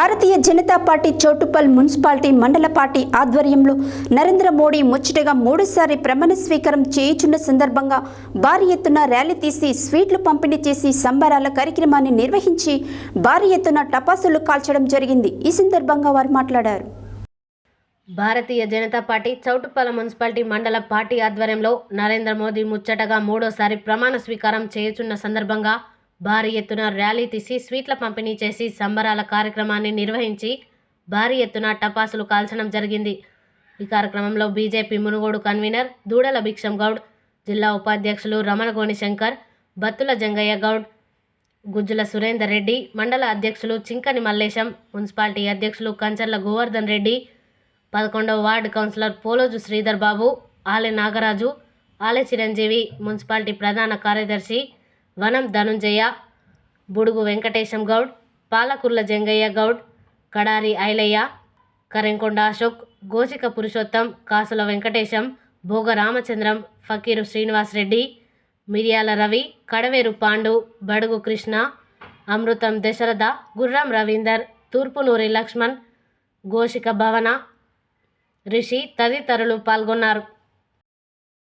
భారతీయ Janata party Choutuppal municipality మండల party ఆధ్వర్యంలో నరేంద్ర మోడీ ముచ్చటగా మూడోసారి ప్రమాణ స్వీకారం చేయుచున్న సందర్భంగా భారీ ఎత్తున ర్యాలీ తీసి స్వీట్లు పంపిణీ చేసి సంబరాల కార్యక్రమాన్ని నిర్వహించి భారీ ఎత్తున టపాసులు కాల్చడం జరిగింది. ఈ సందర్భంగా వారు మాట్లాడారు. భారతీయ జనతా పార్టీ చౌటుప్పల మున్సిపాలిటీ మండల పార్టీ ఆధ్వర్యంలో నరేంద్ర మోదీ ముచ్చటగా మూడోసారి ప్రమాణ స్వీకారం చేయుచున్న సందర్భంగా భారీ ఎత్తున ర్యాలీ తీసి స్వీట్ల పంపిణీ చేసి సంబరాల కార్యక్రమాన్ని నిర్వహించి భారీ ఎత్తున టపాసులు కాల్చడం జరిగింది. ఈ కార్యక్రమంలో బీజేపీ మునుగోడు కన్వీనర్ దూడల భిక్షం గౌడ్ జిల్లా ఉపాధ్యక్షులు రమణగోని శంకర్ బత్తుల జంగయ్య గౌడ్ గుజ్జుల సురేందర్ రెడ్డి మండల అధ్యక్షులు చింకని మల్లేశం మున్సిపాలిటీ అధ్యక్షులు కంచర్ల గోవర్ధన్ రెడ్డి పదకొండవ ward councillor Poloju Sridhar Babu Ale Nagaraju Ale Chiranjeevi municipality ప్రధాన కార్యదర్శి వనం ధనుంజయ బుడుగు వెంకటేశం గౌడ్ పాలకుర్ల జంగయ్య గౌడ్ కడారి ఐలయ్య కరెంకొండ అశోక్ గోసిక పురుషోత్తం కాసుల వెంకటేశం భోగ రామచంద్రం ఫకీరు శ్రీనివాస్ రెడ్డి మిరియాల రవి కడవేరు పాండు బడుగు కృష్ణ అమృతం దశరథ గుర్రం రవీందర్ తూర్పునూరి లక్ష్మణ్ గోషిక భవన రిషి తదితరులు పాల్గొన్నారు.